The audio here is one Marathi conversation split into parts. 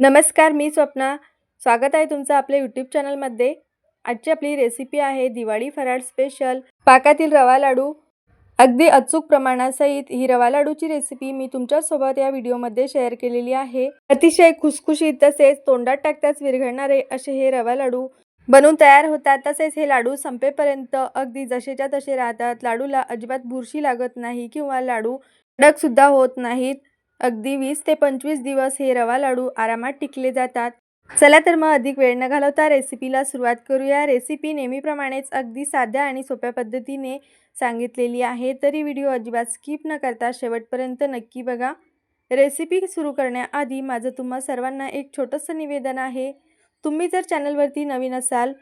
नमस्कार मी स्वप्ना. स्वागत आहे तुमचं आपल्या यूट्यूब चॅनलमध्ये आजची आपली रेसिपी आहे दिवाळी फराळ स्पेशल पाकातील रवा लाडू. अगदी अचूक प्रमाणासहित ही रवा लाडूची रेसिपी मी तुमच्यासोबत या व्हिडिओमध्ये शेअर केलेली आहे. अतिशय खुसखुशीत तसेच तोंडात टाकताच विरघळणारे असे हे रवा लाडू बनवून तयार होतात. तसेच हे लाडू संपेपर्यंत अगदी जसेच्या तसे राहतात. लाडूला अजिबात बुरशी लागत नाही किंवा लाडू कडकसुद्धा होत नाहीत. अगदी वीस ते पंचवीस दिवस हे रवा लाडू आरामात टिकले जातात. चला तर मग अधिक वेळ न घालवता रेसिपीला सुरुवात करूया. रेसिपी नेहमीप्रमाणेच अगदी साध्या आणि सोप्या पद्धतीने सांगितलेली आहे. तरी व्हिडिओ अजिबात स्किप न करता शेवटपर्यंत नक्की बघा. रेसिपी सुरू करण्याआधी माझं तुम्हा सर्वांना एक छोटंसं निवेदन आहे. तुम्ही जर चॅनलवरती नवीन असाल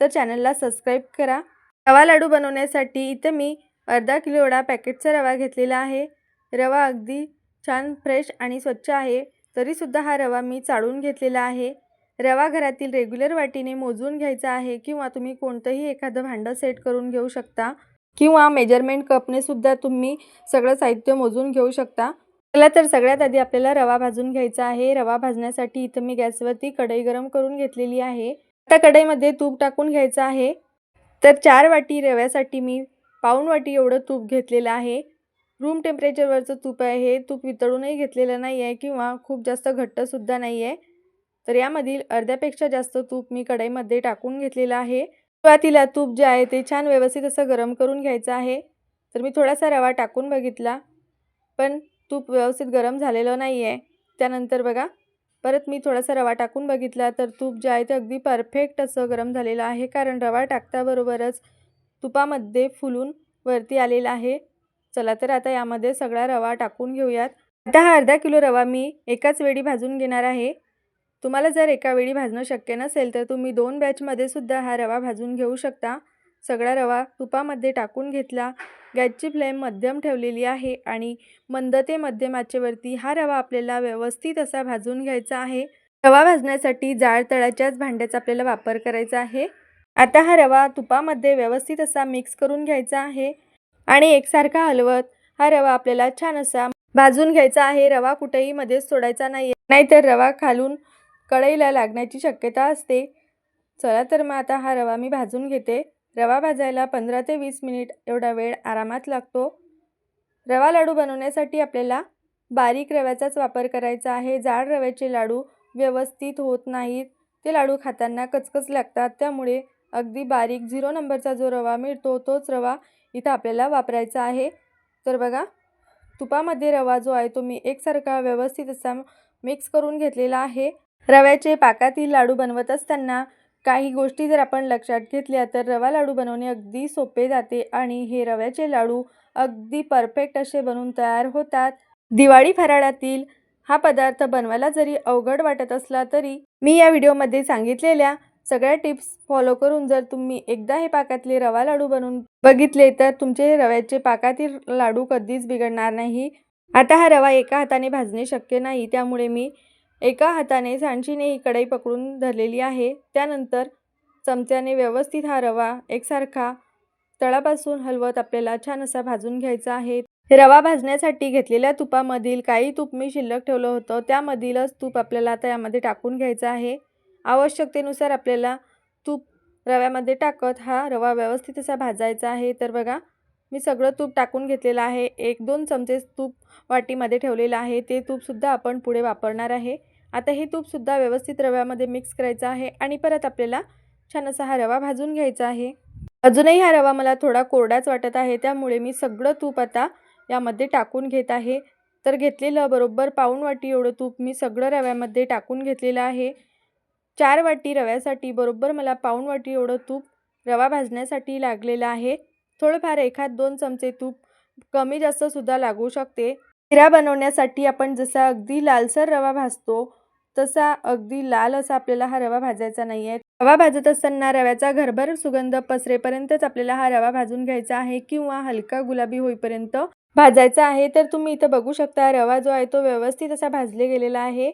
तर चॅनलला सबस्क्राईब करा. रवा लाडू बनवण्यासाठी इथं मी अर्धा किलो एवढा पॅकेटचा रवा घेतलेला आहे. रवा अगदी छान फ्रेश आणि स्वच्छ आहे तरीसुद्धा हा रवा मी चाळून घेतलेला आहे. रवा घरातील रेग्युलर वाटीने मोजून घ्यायचा आहे किंवा तुम्ही कोणतंही एखादं भांडं सेट करून घेऊ शकता किंवा मेजरमेंट कपने सुद्धा तुम्ही सगळं साहित्य मोजून घेऊ शकता. चला तर सगळ्यात आधी आपल्याला रवा भाजून घ्यायचा आहे. रवा भाजण्यासाठी इथं मी गॅसवरती कढई गरम करून घेतलेली आहे. आता कढईमध्ये तूप टाकून घ्यायचं आहे. तर चार वाटी रव्यासाठी मी पाऊण वाटी एवढं तूप घेतलेलं आहे. रूम टेम्परेचरवरचं तूप आहे. हे तूप वितळूनही घेतलेलं नाही आहे किंवा खूप जास्त घट्टसुद्धा नाही आहे. तर यामधील अर्ध्यापेक्षा जास्त तूप मी कढईमध्ये टाकून घेतलेलं आहे. सुरुवातीला तूप जे आहे ते छान व्यवस्थित असं गरम करून घ्यायचं आहे. तर मी थोडासा रवा टाकून बघितला. पण तूप व्यवस्थित गरम झालेलं नाही आहे. त्यानंतर बघा परत मी थोडासा रवा टाकून बघितला. तर तूप जे आहे ते अगदी परफेक्ट असं गरम झालेलं आहे. कारण रवा टाकताबरोबरच तुपामध्ये फुलून वरती आलेला आहे. चला तर आता यामध्ये सगळा रवा टाकून घेऊयात. आता हा अर्धा किलो रवा मी एकाच वेळी भाजून घेणार आहे. तुम्हाला जर एका वेळी भाजणं शक्य नसेल तर तुम्ही दोन बॅचमध्ये सुद्धा हा रवा भाजून घेऊ शकता. सगळा रवा तुपामध्ये टाकून घेतला. गॅसची फ्लेम मध्यम ठेवलेली आहे आणि मंद ते मध्यम आचेवरती हा रवा आपल्याला व्यवस्थित असा भाजून घ्यायचा आहे. रवा भाजण्यासाठी जाळ तळाच्याच भांड्याचा आपल्याला वापर करायचा आहे. आता हा रवा तुपामध्ये व्यवस्थित असा मिक्स करून घ्यायचा आहे. आणि एकसारखा हलवत हा रवा आपल्याला छान असा भाजून घ्यायचा आहे. रवा कुठेही मध्येच सोडायचा नाही नाहीतर रवा खालून कढईला लागण्याची शक्यता असते. चला तर मग आता हा रवा मी भाजून घेते. रवा भाजायला पंधरा ते वीस मिनिट एवढा वेळ आरामात लागतो. रवा लाडू बनवण्यासाठी आपल्याला बारीक रव्याचाच वापर करायचा आहे. जाड रव्याचे लाडू व्यवस्थित होत नाहीत. ते लाडू खाताना कचकच लागतात. त्यामुळे अगदी बारीक झिरो नंबरचा जो रवा मिळतो तोच रवा इथं आपल्याला वापरायचा आहे. तर बघा तुपामध्ये रवा जो आहे तो मी एकसारखा व्यवस्थित असा मिक्स करून घेतलेला आहे. रव्याचे पाकातील लाडू बनवत असताना काही गोष्टी जर आपण लक्षात घेतल्या तर रवा लाडू बनवणे अगदी सोपे जाते आणि हे रव्याचे लाडू अगदी परफेक्ट असे बनवून तयार होतात. दिवाळी फराळातील हा पदार्थ बनवायला जरी अवघड वाटत असला तरी मी या व्हिडिओमध्ये सांगितलेल्या सगळ्या टिप्स फॉलो करून जर तुम्ही एकदा हे पाकातले रवा लाडू बनवून बघितले तर तुमचे रव्याचे पाकातील लाडू कधीच बिघडणार नाही. आता हा रवा एका हाताने भाजणे शक्य नाही त्यामुळे मी एका हाताने सांडशीने ही कढई पकडून धरलेली आहे. त्यानंतर चमच्याने व्यवस्थित हा रवा एकसारखा तळापासून हलवत आपल्याला छान असा भाजून घ्यायचा आहे. रवा भाजण्यासाठी घेतलेल्या तुपामधील काही तूप मी शिल्लक ठेवलं होतं त्यामधीलच तूप आपल्याला आता यामध्ये टाकून घ्यायचं आहे. आवश्यकतेनुसार आपल्याला तूप रव्यामध्ये टाकत हा रवा व्यवस्थित असा भाजायचा आहे. तर बघा मी सगळं तूप टाकून घेतलेलं आहे. एक दोन चमचे तूप वाटीमध्ये ठेवलेलं आहे. ते तूपसुद्धा आपण पुढे वापरणार आहे. आता हे तूपसुद्धा व्यवस्थित रव्यामध्ये मिक्स करायचं आहे आणि परत आपल्याला छान असा हा रवा भाजून घ्यायचा आहे. अजूनही हा रवा मला थोडा कोरडाच वाटत आहे. त्यामुळे मी सगळं तूप आता यामध्ये टाकून घेत आहे. तर घेतलेलं बरोबर पाऊण वाटी एवढं तूप मी सगळं रव्यामध्ये टाकून घेतलेलं आहे. चार वाटी रव्यासाठी बरोबर मला पाऊण वाटी एवढं तूप रवा भाजण्यासाठी लागलेलं आहे. थोडंफार एखाद दोन चमचे तूप कमी जास्तसुद्धा लागू शकते. शिरा बनवण्यासाठी आपण जसा अगदी लालसर रवा भाजतो तसा अगदी लाल असा आपल्याला हा रवा भाजायचा नाही आहे रवा भाजत असताना रव्याचा घरभर सुगंध पसरेपर्यंतच आपल्याला हा रवा भाजून घ्यायचा आहे किंवा हलका गुलाबी होईपर्यंत भाजायचा आहे. तर तुम्ही इथं बघू शकता रवा जो आहे तो व्यवस्थित असा भाजले गेलेला आहे.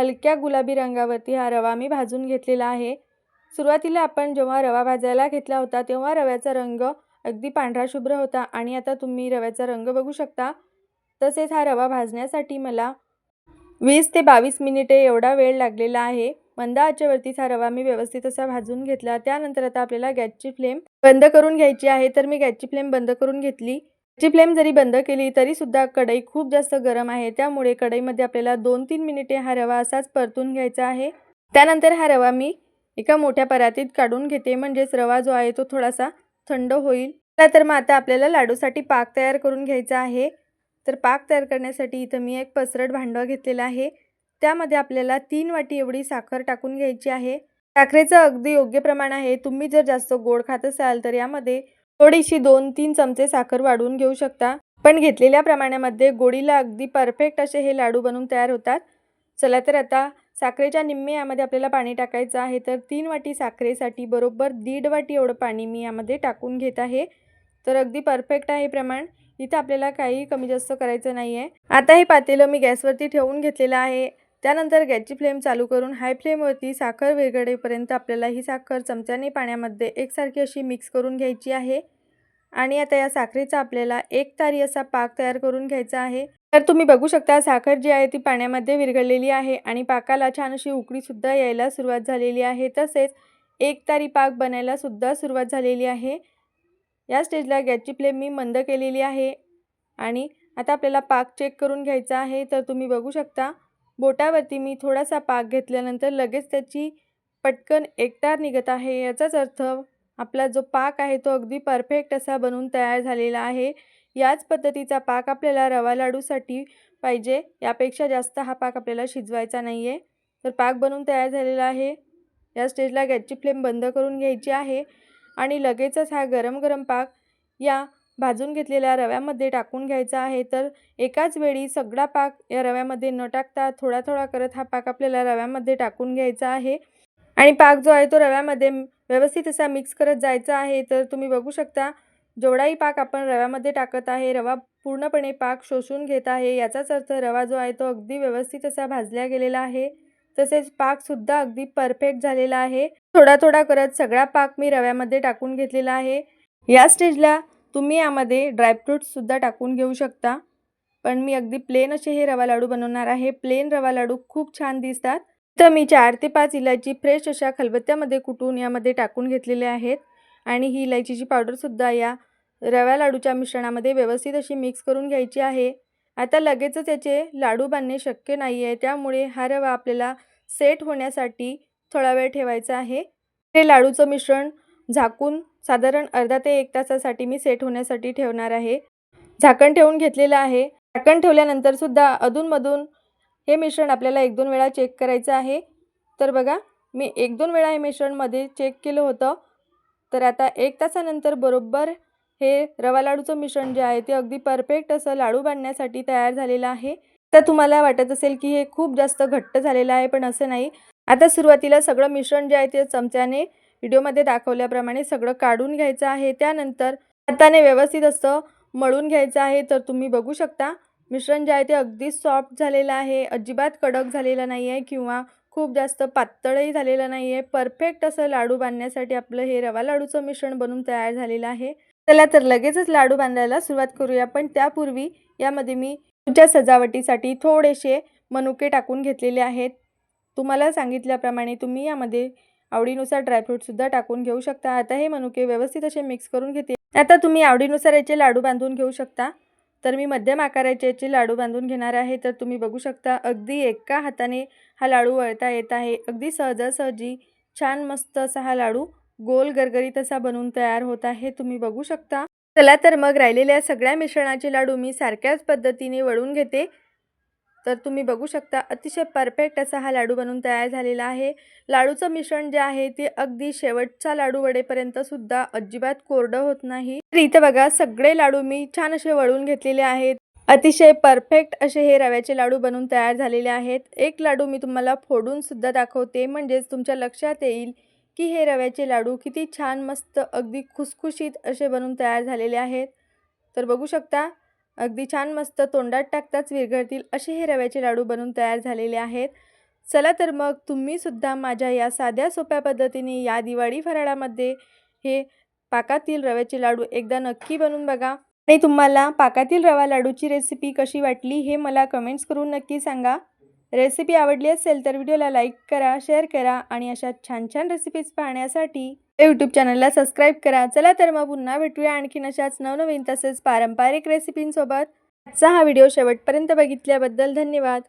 हलक्या गुलाबी रंगावरती हा रवा मी भाजून घेतलेला आहे. सुरुवातीला आपण जेव्हा रवा भाजायला घेतला होता तेव्हा रव्याचा रंग अगदी पांढरा शुभ्र होता आणि आता तुम्ही रव्याचा रंग बघू शकता. तसेच हा रवा भाजण्यासाठी मला वीस ते बावीस मिनिटे एवढा वेळ लागलेला आहे. मंद आचेवरतीच हा रवा मी व्यवस्थित असा भाजून घेतला. त्यानंतर आता आपल्याला गॅसची फ्लेम बंद करून घ्यायची आहे. तर मी गॅसची फ्लेम बंद करून घेतली. ची फ्लेम जरी बंद केली तरी सुद्धा कढई खूप जास्त गरम आहे. त्यामुळे कढईमध्ये आपल्याला दोन तीन मिनिटे हा रवा असाच परतून घ्यायचा आहे. त्यानंतर हा रवा मी एका मोठ्या परातीत काढून घेते. म्हणजेच रवा जो आहे तो थोडासा थंड होईल. चला तर मग आता आपल्याला लाडूसाठी पाक तयार करून घ्यायचा आहे. तर पाक तयार करण्यासाठी इथं मी एक पसरट भांडं घेतलेलं आहे. त्यामध्ये आपल्याला तीन वाटी एवढी साखर टाकून घ्यायची आहे. साखरेचं अगदी योग्य प्रमाण आहे. तुम्ही जर जास्त गोड खात असाल तर यामध्ये थोडीशी दोन तीन चमचे साखर वाढवून घेऊ शकता. पण घेतलेल्या प्रमाणामध्ये गोडीला अगदी परफेक्ट असे हे लाडू बनवून तयार होतात. चला तर आता साखरेच्या निम्मे यामध्ये आपल्याला पाणी टाकायचं आहे. तर तीन वाटी साखरेसाठी बरोबर दीड वाटी एवढं पाणी मी यामध्ये टाकून घेत आहे. तर अगदी परफेक्ट आहे प्रमाण. इथं आपल्याला काही कमी जास्त करायचं नाही आहे आता हे पातेलं मी गॅसवरती ठेवून घेतलेलं आहे. त्यानंतर गॅसची फ्लेम चालू करून हाय फ्लेमवरती साखर विरघडेपर्यंत आपल्याला ही साखर चमच्याने पाण्यामध्ये एकसारखी अशी मिक्स करून घ्यायची आहे. आणि आता या साखरेचा आपल्याला एक तारी असा पाक तयार करून घ्यायचा आहे. तर तुम्ही बघू शकता साखर जी आहे ती पाण्यामध्ये विरघळलेली आहे आणि पाकाला छान अशी उकळीसुद्धा यायला सुरुवात झालेली आहे. तसेच एक तारी पाक बनायला सुद्धा सुरुवात झालेली आहे. या स्टेजला गॅसची फ्लेम मी मंद केलेली आहे. आणि आता आपल्याला पाक चेक करून घ्यायचा आहे. तर तुम्ही बघू शकता बोटावरती मी थोडासा पाक घेतल्यानंतर लगेच त्याची पटकन एकटार निघत आहे. याचाच अर्थ आपला जो पाक आहे तो अगदी परफेक्ट असा बनून तयार झालेला आहे. याच पद्धतीचा पाक आपल्याला रवा लाडूसाठी पाहिजे. यापेक्षा जास्त हा पाक आपल्याला शिजवायचा नाही आहे तर पाक बनवून तयार झालेला आहे. या स्टेजला गॅसची फ्लेम बंद करून घ्यायची आहे आणि लगेचच हा गरम गरम पाक या भाजून घेतलेल्या रव्यामध्ये टाकून घ्यायचा आहे तर एकाच वेळी सगळा पाक या रव्यामध्ये न टाकता थोडा थोडा करत हा पाक आपल्याला रव्यामध्ये टाकून घ्यायचा आहे. आणि पाक जो आहे तो रव्यामध्ये व्यवस्थित असा मिक्स करत जायचा आहे तर तुम्ही बघू शकता जेवढाही पाक आपण रव्यामध्ये टाकत आहे रवा पूर्णपणे पाक शोषून घेत आहे. याचाच अर्थ रवा जो आहे तो अगदी व्यवस्थित असा भाजला गेलेला आहे. तसेच पाकसुद्धा अगदी परफेक्ट झालेला आहे. थोडा थोडा करत सगळा पाक मी रव्यामध्ये टाकून घेतलेला आहे. या स्टेजला तुम्ही यामध्ये ड्रायफ्रूट्ससुद्धा टाकून घेऊ शकता. पण मी अगदी प्लेन असे हे रवा लाडू बनवणार आहे. प्लेन रवा लाडू खूप छान दिसतात. तर मी चार ते पाच इलायची फ्रेश अशा खलबत्त्यामध्ये कुटून यामध्ये टाकून घेतलेले आहेत. आणि ही इलायचीची पावडरसुद्धा या रव्या लाडूच्या मिश्रणामध्ये व्यवस्थित अशी मिक्स करून घ्यायची आहे. आता लगेचच याचे लाडू बांधणे शक्य नाही आहे त्यामुळे हा रवा आपल्याला सेट होण्यासाठी थोडा वेळ ठेवायचा आहे. हे लाडूचं मिश्रण झाकून साधारण अर्धा ते एक तासासाठी मी सेट होण्यासाठी ठेवणार आहे. झाकण ठेवून घेतलेलं आहे. झाकण ठेवल्यानंतरसुद्धा अधूनमधून हे मिश्रण आपल्याला एक दोन वेळा चेक करायचं आहे. तर बघा मी एक दोन वेळा हे मिश्रणमध्ये चेक केलं होतं. तर आता एक तासानंतर बरोबर हे रवा लाडूचं मिश्रण जे आहे ते अगदी परफेक्ट असं लाडू बांधण्यासाठी तयार झालेलं आहे. तर तुम्हाला वाटत असेल की हे खूप जास्त घट्ट झालेलं आहे पण असं नाही. आता सुरुवातीला सगळं मिश्रण जे आहे ते चमच्याने व्हिडिओमध्ये दाखवल्याप्रमाणे सगळं काढून घ्यायचं आहे. त्यानंतर हाताने व्यवस्थित असं मळून घ्यायचं आहे. तर तुम्ही बघू शकता मिश्रण जे आहे ते अगदी सॉफ्ट झालेलं आहे. अजिबात कडक झालेलं नाही आहे किंवा खूप जास्त पातळही झालेलं नाही आहे परफेक्ट असं लाडू बांधण्यासाठी आपलं हे रवा लाडूचं मिश्रण बनून तयार झालेलं आहे. चला तर लगेचच लाडू बांधायला सुरुवात करूया. पण त्यापूर्वी यामध्ये मी तुमच्या सजावटीसाठी थोडेसे मनुके टाकून घेतलेले आहेत. तुम्हाला सांगितल्याप्रमाणे तुम्ही यामध्ये आवडीनुसार ड्रायफ्रूटसुद्धा टाकून घेऊ शकता. आता हे मनुके व्यवस्थित असे मिक्स करून घेते. आता तुम्ही आवडीनुसार याचे लाडू बांधून घेऊ शकता. तर मी मध्यम आकाराचे याचे लाडू बांधून घेणार आहे. तर तुम्ही बघू शकता अगदी एका हाताने हा लाडू वळता येत आहे. अगदी सहजासहजी छान मस्त असा हा लाडू गोल गरगरीत असा बनवून तयार होत आहे. तुम्ही बघू शकता. चला तर मग राहिलेल्या सगळ्या मिश्रणाचे लाडू मी सारख्याच पद्धतीने वळून घेते. तर तुम्ही बघू शकता अतिशय परफेक्ट असा हा लाडू बनवून तयार झालेला आहे. लाडूचं मिश्रण जे आहे ते अगदी शेवटचा लाडू वडेपर्यंत सुद्धा अजिबात कोरडं होत नाही. तर इथं बघा सगळे लाडू मी छान असे वळून घेतलेले आहेत. अतिशय परफेक्ट असे हे रव्याचे लाडू बनवून तयार झालेले आहेत. एक लाडू मी तुम्हाला फोडून सुद्धा दाखवते. म्हणजेच तुमच्या लक्षात येईल की हे रव्याचे लाडू किती छान मस्त अगदी खुसखुशीत असे बनवून तयार झालेले आहेत. तर बघू शकता अगदी छान मस्त तोंडात टाकताच विरघळतील असे हे रव्याचे लाडू बनवून तयार झालेले आहेत. चला तर मग तुम्हीसुद्धा माझ्या या साध्या सोप्या पद्धतीने या दिवाळी फराळामध्ये हे पाकातील रव्याचे लाडू एकदा नक्की बनवून बघा. आणि तुम्हाला पाकातील रवा लाडूची रेसिपी कशी वाटली हे मला कमेंट्स करून नक्की सांगा. रेसिपी आवडली असेल तर व्हिडिओला लाईक करा शेअर करा आणि अशा छान छान रेसिपीज पाहण्यासाठी यूट्यूब चॅनलला सबस्क्राईब करा. चला तर मग पुन्हा भेटूया आणखीन अशाच नवनवीन तसेच पारंपरिक रेसिपींसोबत आजचा हा व्हिडिओ शेवटपर्यंत बघितल्याबद्दल धन्यवाद.